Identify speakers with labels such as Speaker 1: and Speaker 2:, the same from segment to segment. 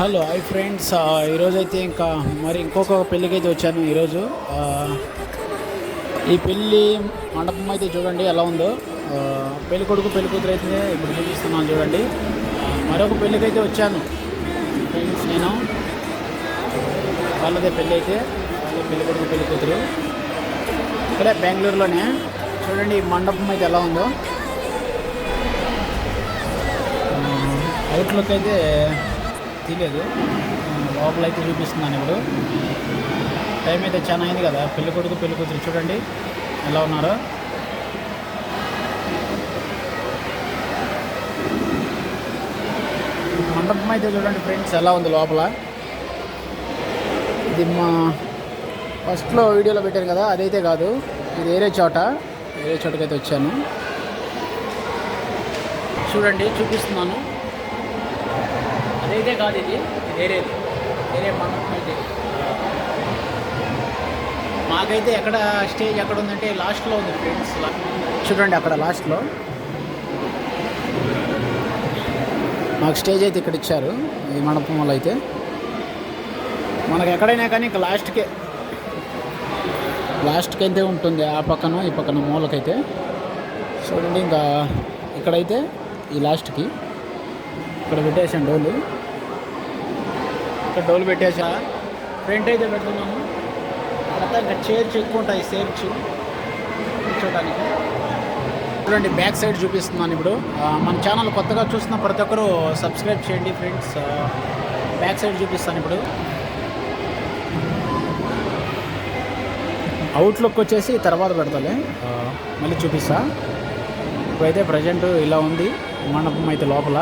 Speaker 1: Hello hi friends ఈరోజు అయితే ఇంకా మరి ఇంకొక పెళ్ళికి అయితే వచ్చాను ఈరోజు. ఈ పెళ్ళి మండపం అయితే చూడండి ఎలా ఉందో. పెళ్ళి కొడుకు పెళ్ళి కూతురు అయితే ఇప్పుడు చూపిస్తున్నాను చూడండి. మరొక పెళ్ళికి అయితే వచ్చాను. ఫ్రెండ్స్ నేను. వాళ్ళదే పెళ్ళి అయితే. వాళ్ళ పెళ్ళి కొడుకు పెళ్ళి కూతురు. ఇక్కడే బెంగళూరులోనే. చూడండి ఈ మండపం అయితే ఎలా ఉందో. అవుట్లుక్ అయితే తీయలేదు లోపల అయితే చూపిస్తున్నాను ఇప్పుడు. టైం అయితే చాలా అయింది కదా. పెళ్ళి కొడుకు పెళ్ళి కూతురు చూడండి. ఎలా ఉన్నారో. మండపం అయితే చూడండి ఫ్రెండ్స్ ఎలా ఉంది లోపల. ఇది మా ఫస్ట్లో వీడియోలో పెట్టాను కదా అదైతే కాదు. ఇది వేరే చోట. వేరే చోటకైతే వచ్చాను. చూడండి చూపిస్తున్నాను. అదైతే కాదు ఇది. వేరేది వేరే మండపం అయితే మాకైతే ఎక్కడ స్టేజ్ ఎక్కడ ఉందంటే లాస్ట్లో ఉంది ఫ్రెండ్స్. చూడండి అక్కడ లాస్ట్లో. మాకు స్టేజ్ అయితే ఇక్కడ ఇచ్చారు ఈ మండపం వల్ల అయితే. మనకు ఎక్కడైనా కానీ ఇంకా లాస్ట్కే. లాస్ట్కి అయితే ఉంటుంది ఆ పక్కన ఈ పక్కన మూలకైతే. చూడండి ఇంకా ఇక్కడైతే ఈ లాస్ట్కి. ఇక్కడ పెట్టేసాను డోలు. ఇక్కడ డోలు పెట్టేసా ఫ్రంట్ అయితే పెడుతున్నాము. తర్వాత ఇంకా చైర్స్ ఎక్కువ ఉంటాయి చైర్స్. కూర్చోడానికి చూడండి బ్యాక్ సైడ్ చూపిస్తున్నాను ఇప్పుడు. మన ఛానల్ కొత్తగా చూస్తున్న ప్రతి ఒక్కరూ సబ్స్క్రైబ్ చేయండి ఫ్రెండ్స్. బ్యాక్ సైడ్ చూపిస్తాను ఇప్పుడు. అవుట్లుక్ వచ్చేసి తర్వాత పెడతాలే. మళ్ళీ చూపిస్తా. ఇప్పుడైతే ప్రజెంట్ ఇలా ఉంది. మండపం అయితే లోపల.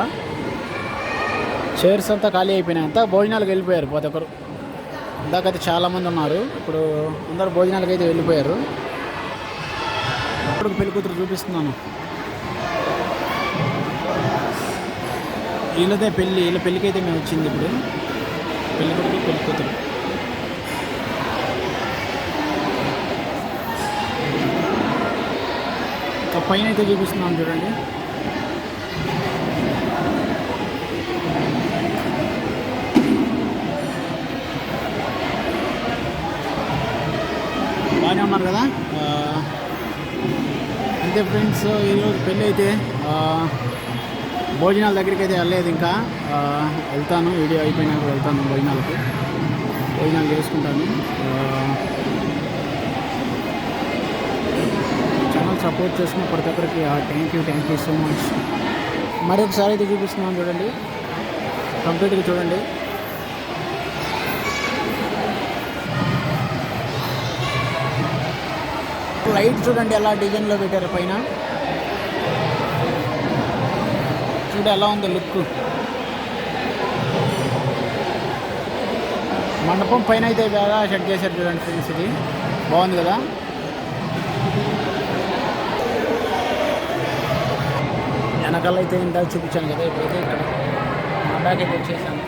Speaker 1: చైర్స్ అంతా ఖాళీ అయిపోయినాయి అంతా భోజనాలకు వెళ్ళిపోయారు ప్రతి ఒక్కరు. ఇందాకైతే చాలామంది ఉన్నారు. ఇప్పుడు అందరు భోజనాలకు అయితే వెళ్ళిపోయారు. ఇప్పుడు పెళ్ళి కూతురు చూపిస్తున్నాను. వీళ్ళదే పెళ్ళి. వీళ్ళ పెళ్ళికి అయితే మేము వచ్చింది ఇప్పుడు. పెళ్ళి కొడుకు పెళ్ళి కూతురు. ఇంకా పైన అయితే చూపిస్తున్నాను చూడండి. బాగానే కదా? అంతే ఫ్రెండ్స్ ఈరోజు పెళ్ళి అయితే భోజనాల దగ్గరికి అయితే వెళ్ళలేదు ఇంకా. వెళ్తాను వీడియో అయిపోయినాక వెళ్తాను భోజనాలకి. భోజనాలు చేసుకుంటాను. ఛానల్ సపోర్ట్ చేసిన ప్రతి ఒక్కరికి. Thank you thank you so much మరొకసారి అయితే చూపిస్తున్నాను చూడండి. కంప్లీట్గా చూడండి. లైట్ చూడండి ఎలా డిజైన్లో పెట్టారు పైన. చూడ ఎలా ఉందో లుక్. మండపం పైన అయితే బాగా సెట్ చేశారు చూడండి ఫ్రెండ్స్ ఇది. బాగుంది కదా? వెనకాల అయితే ఇందాక చూపించాను కదా ఇప్పుడైతే ఇక్కడ. మండాకి అయితే వచ్చేసాను.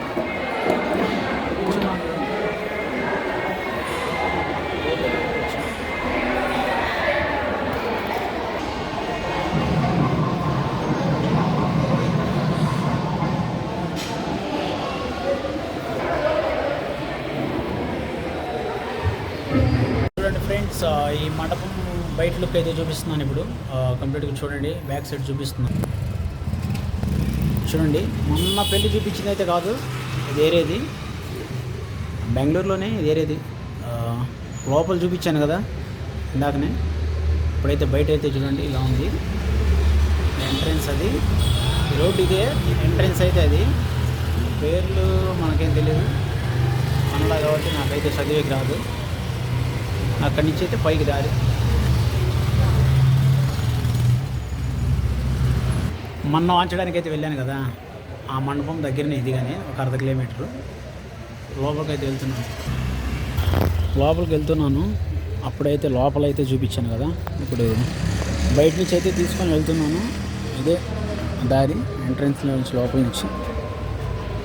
Speaker 1: సో ఈ మండపం బయట లుక్ అయితే చూపిస్తున్నాను ఇప్పుడు. కంప్లీట్గా చూడండి. బ్యాక్ సైడ్ చూపిస్తున్నాను. చూడండి. మొన్న పెళ్ళి చూపించింది అయితే కాదు. వేరేది బెంగళూరులోనే వేరేది లోపల చూపించాను కదా. ఇందాకనే. ఇప్పుడైతే బయట అయితే చూడండి. ఇలా ఉంది. ఎంట్రన్స్ అది. రోడ్ ఇదే. ఎంట్రన్స్ అయితే అది. పేర్లు మనకేం తెలియదు మనలా కాబట్టి నాకైతే చదివేకి రాదు. అక్కడి నుంచి అయితే పైకి దారి. మన్నం వాంచడానికి అయితే వెళ్ళాను కదా. ఆ మండపం దగ్గరనే ఇది కానీ ఒక అర్ధ కిలోమీటరు. లోపలికి అయితే వెళ్తున్నాను. లోపలికి వెళ్తున్నాను. అప్పుడైతే లోపలైతే చూపించాను కదా. ఇప్పుడు బయట నుంచి అయితే తీసుకొని వెళ్తున్నాను. ఇదే దారి ఎంట్రన్స్ నుంచి లోపల నుంచి.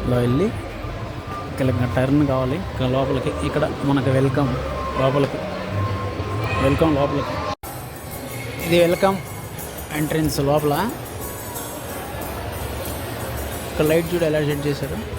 Speaker 1: ఇలా వెళ్ళి ఇక్కడ టర్న్ కావాలి. ఇక్కడ లోపలికి ఇక్కడ మనకు వెల్కమ్. లోపలికి వెల్కమ్ లోపల. ఇది వెల్కమ్ ఎంట్రన్స్ లోపల. ఒక లైట్ చూడ ఎలా సెట్ చేశారు.